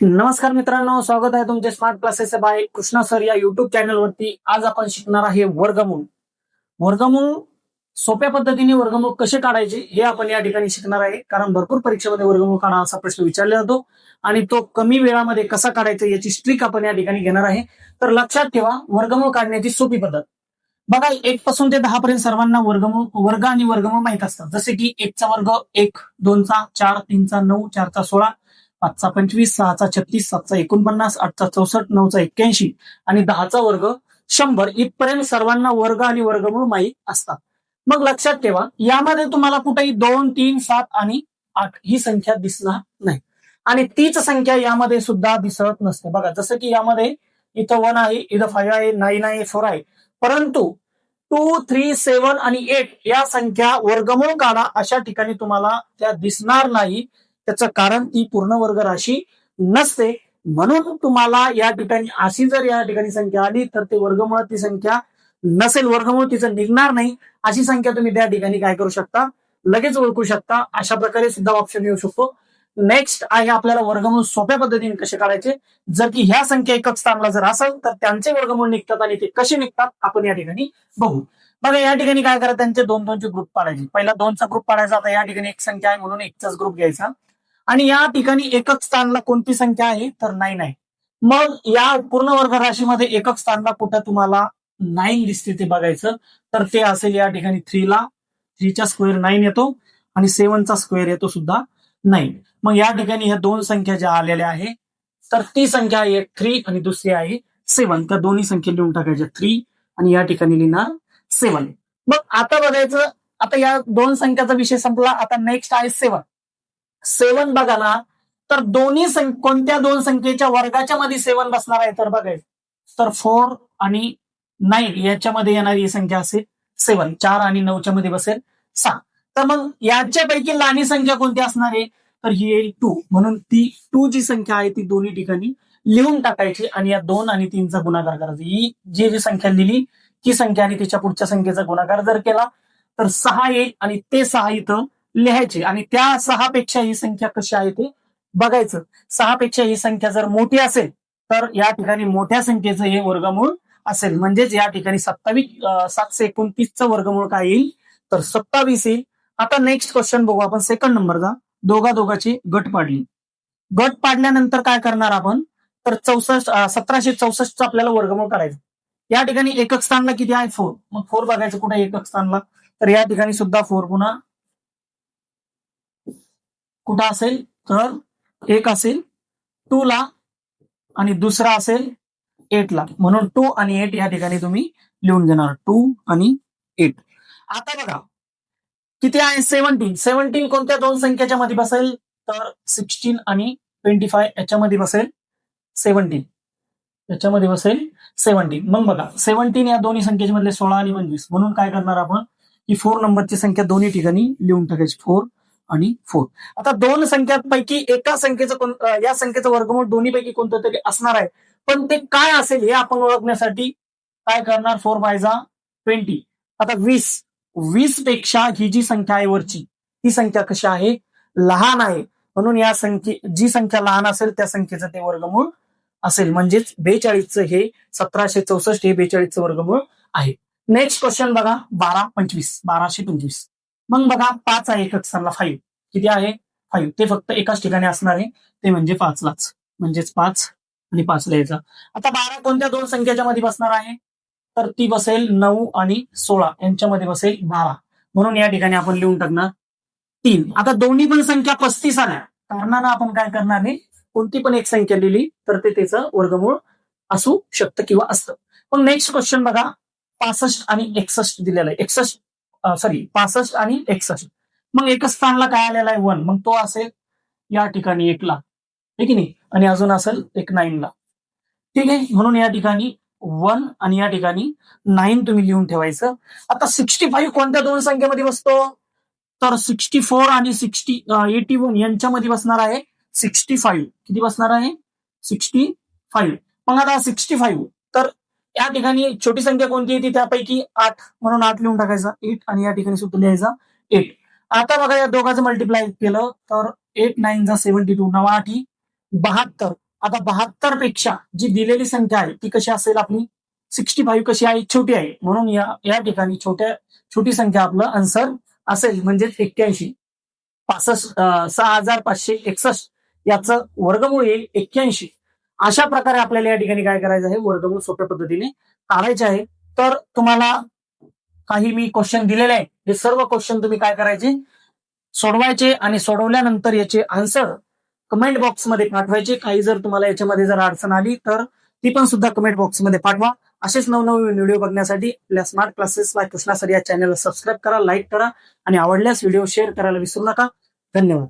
नमस्कार मित्रांनो स्वागत आहे तुमचे smart classes by Krishna sir या युट्यूब चॅनलवरती आज आपण शिकणार आहे वर्गमूळ. वर्गमूळ सोप्या पद्धतीने वर्गमूळ कसे काढायचे हे आपण या ठिकाणी शिकणार आहे. कारण भरपूर परीक्षेमध्ये वर्गमूळ काढा असा प्रश्न विचारला जातो आणि तो कमी वेळामध्ये कसा काढायचा याची स्ट्रिक आपण या ठिकाणी घेणार आहे. तर लक्षात ठेवा वर्गमूळ काढण्याची सोपी पद्धत. बघा एक पासून ते दहा पर्यंत सर्वांना वर्गमूळ वर्ग आणि वर्गमूळ माहीत असतात जसे की एकचा वर्ग एक दोनचा चार तीनचा नऊ चारचा सोळा पाचचा पंचवीस सहाचा छत्तीस सातचा एकोणपन्नास आठचा चौसष्ट नऊचा एक्क्याऐंशी आणि दहाचा वर्ग शंभर. इथपर्यंत सर्वांना वर्ग आणि वर्गमूळ माहीत असतात. मग लक्षात ठेवा यामध्ये तुम्हाला कुठेही दोन तीन सात आणि आठ ही संख्या दिसणार नाही. आणि तीच संख्या यामध्ये सुद्धा दिसत नसते. बघा जसं की यामध्ये इथं वन आहे इथं फाईव्ह आहे नाईन आहे फोर आहे. परंतु टू थ्री सेवन आणि एट या संख्या वर्गमूळ काढा अशा ठिकाणी तुम्हाला त्या दिसणार नाही. त्याचं कारण ती पूर्ण वर्ग राशी नसते. म्हणून तुम्हाला या ठिकाणी अशी जर या ठिकाणी संख्या आली तर ते वर्गमुळात ती संख्या नसेल. वर्गमुळ तिचं निघणार नाही. अशी संख्या तुम्ही त्या ठिकाणी काय करू शकता? लगेच ओळखू शकता. अशा प्रकारे सुद्धा ऑप्शन येऊ शकतो. नेक्स्ट आहे आपल्याला वर्गमूळ सोप्या पद्धतीने कसे काढायचे? जर की ह्या संख्या एकच स्थानला जर असेल तर त्यांचे वर्गमूळ निघतात आणि ते कसे निघतात? आपण या ठिकाणी बघू. बघा या ठिकाणी काय करा त्यांचे दोन दोनचे ग्रुप पाडायचे. पहिला दोनचा ग्रुप पाडायचा. आता या ठिकाणी एक संख्या आहे म्हणून एकचाच ग्रुप घ्यायचा. आणि या ठिकाणी एकक स्थानला कोणती संख्या आहे? तर नाईन आहे. मग या पूर्ण वर्ग राशीमध्ये एकक स्थानला कुठं तुम्हाला नाईन दिसते ते बघायचं. तर ते असेल या ठिकाणी थ्रीला थ्रीचा स्क्वेअर नाईन येतो आणि सेव्हनचा स्क्वेअर येतो सुद्धा नाईन मग या ठिकाणी ह्या दोन संख्या ज्या आलेल्या आहे तर ती संख्या आहे थ्री आणि दुसरी आहे सेवन त्या दोन्ही संख्या लिहून टाकायच्या थ्री आणि या ठिकाणी लिहिणार सेवन मग आता बघायचं आता या दोन संख्याचा विषय संपला आता नेक्स्ट आहे सेवन सेवन बघा ना तर दोन्ही कोणत्या दोन संख्येच्या वर्गाच्या मध्ये सेवन बसणार आहे तर बघायचं तर फोर आणि नाईन याच्यामध्ये येणारी ही संख्या असेल सेवन. चार आणि नऊच्या मध्ये बसेल सहा. तर मग याच्यापैकी लहानी संख्या कोणती असणार आहे? तर ही येईल टू म्हणून ती टू जी संख्या आहे ती दोन्ही ठिकाणी लिहून टाकायची आणि या दोन आणि तीनचा गुणाकार करायचा. ही जी जी संख्या लिहिली ती संख्या आणि तिच्या पुढच्या संख्येचा गुणाकार जर केला तर सहा येईल आणि ते सहा इथं लिहायचे. आणि त्या सहा पेक्षा ही संख्या कशी आहे ते बघायचं. सहा पेक्षा ही संख्या जर मोठी असेल तर या ठिकाणी मोठ्या संख्येचं हे वर्गमूळ असेल. म्हणजेच या ठिकाणी सत्तावीस सातशे एकोणतीसचं वर्गमूळ काय येईल? तर सत्तावीस येईल. आता नेक्स्ट क्वेश्चन बघू आपण. सेकंड नंबरचा दोघा दोघाची गट पाडली. गट पाडल्यानंतर काय करणार आपण? तर चौसष्ट सतराशे चौसष्टचं आपल्याला वर्गमूळ करायचं या ठिकाणी एकक स्थानला किती आहे? फोर मग फोर बघायचं कुठे एकक स्थानला? तर या ठिकाणी सुद्धा फोर पुन्हा कुठं असेल तर एक असेल टू ला आणि दुसरा असेल एट ला. म्हणून टू आणि एट या ठिकाणी तुम्ही लिहून घेणार. टू आणि एट आता बघा किती आहे? सेव्हन्टीन सेव्हन्टीन कोणत्या दोन संख्याच्या मध्ये बसेल? तर सिक्स्टीन आणि ट्वेंटी फाय याच्यामध्ये बसेल सेव्हन्टीन याच्यामध्ये बसेल सेव्हन्टीन मग बघा सेव्हन्टीन या दोन्ही संख्येच्या मधले सोळा आणि पंचवीस. म्हणून काय करणार आपण? की फोर नंबरची संख्या दोन्ही ठिकाणी लिहून टाकायची. फोर आणि फोर आता दोन संख्यांपैकी एका संख्येचं कोण- या संख्येचं वर्गमूळ दोन्ही पैकी कोणतं तरी असणार आहे. पण ते काय असेल हे आपण ओळखण्यासाठी काय करणार? फोर बायजा ट्वेंटी आता वीस. वीसपेक्षा ही जी संख्या आहे वरची ती संख्या कशी आहे? लहान आहे. म्हणून या संख्ये जी संख्या लहान असेल त्या संख्येचं ते वर्गमूळ असेल. म्हणजेच बेचाळीसचं हे सतराशे चौसष्ट हे बेचाळीसचं वर्गमूळ आहे. नेक्स्ट क्वेश्चन बघा. बारा पंचवीस. बाराशे पंचवीस. मग बघा पाच आहे एकक फाईव्ह किती आहे? फाईव्ह ते फक्त एकाच ठिकाणी असणार आहे. ते म्हणजे पाचलाच. म्हणजेच पाच आणि पाच यायचा आता बारा कोणत्या दोन संख्येच्या मध्ये बसणार आहे? तर ती बसेल नऊ आणि सोळा. यांच्यामध्ये बसेल बारा. म्हणून या ठिकाणी आपण लिहून टाकणार तीन. आता दोन्ही पण संख्या पस्तीस आल्या. कारणानं आपण काय करणार नाही? कोणती पण एक संख्या लिहिली तर ते त्याचं वर्गमूळ असू शकतं किंवा असतं. पण नेक्स्ट क्वेश्चन बघा. पासष्ट आणि एकसष्ट दिलेलं आहे. एकसष्ट सॉरी पासष्ट आणि एकसष्ट. मग एकच स्थानला काय आलेला आहे? वन. मग तो असेल या ठिकाणी एकला आहे नाही? आणि अजून असेल एक नाईनला ठीक आहे? म्हणून या ठिकाणी वन आणि या ठिकाणी नाईन तुम्ही लिहून ठेवायचं. आता सिक्स्टी फाईव्ह कोणत्या दोन संख्येमध्ये बसतो? तर सिक्स्टी फोर आणि सिक्स्टी एटी वन यांच्यामध्ये बसणार आहे सिक्स्टी फाईव्ह किती बसणार आहे? सिक्स्टी फाईव्ह मग आता सिक्स्टी फाईव्ह या ठिकाणी छोटी संख्या कोणती येते त्यापैकी आठ म्हणून आठ लिहून टाकायचा. एट आणि या ठिकाणी सुद्धा लिहायचा. एट आता बघा या दोघांचं मल्टिप्लाय केलं तर एट नाईन जा सेव्हन्टी टू नवा आठी बहात्तर. आता बहात्तरपेक्षा जी दिलेली संख्या आहे ती कशी असेल आपली? सिक्स्टी फाईव्ह कशी आहे? छोटी आहे. म्हणून या या ठिकाणी छोट्या छोटी संख्या आपलं आन्सर असेल. म्हणजे एक्क्याऐंशी. पासष्ट सहा हजार पाचशे एकसष्ट. याचं वर्गमूळ येईल एक्क्याऐंशी. अशा प्रकारे आपल्याला या ठिकाणी काय करायचं आहे? वर्गमूळ सोप्या पद्धतीने काढायचे आहे. तर तुम्हाला काही मी क्वेश्चन दिलेले आहे हे सर्व क्वेश्चन तुम्ही काय करायचे? सोडवायचे आणि सोडवल्यानंतर याचे आन्सर कमेंट बॉक्समध्ये पाठवायचे. काही जर तुम्हाला याच्यामध्ये जर अडचण आली तर ती पण सुद्धा कमेंट बॉक्समध्ये पाठवा. असेच नवनवीन व्हिडिओ बघण्यासाठी आपल्या smart classes by Krishna sir या चॅनलला सबस्क्राईब करा लाईक करा आणि आवडल्यास व्हिडिओ शेअर करायला विसरू नका. धन्यवाद.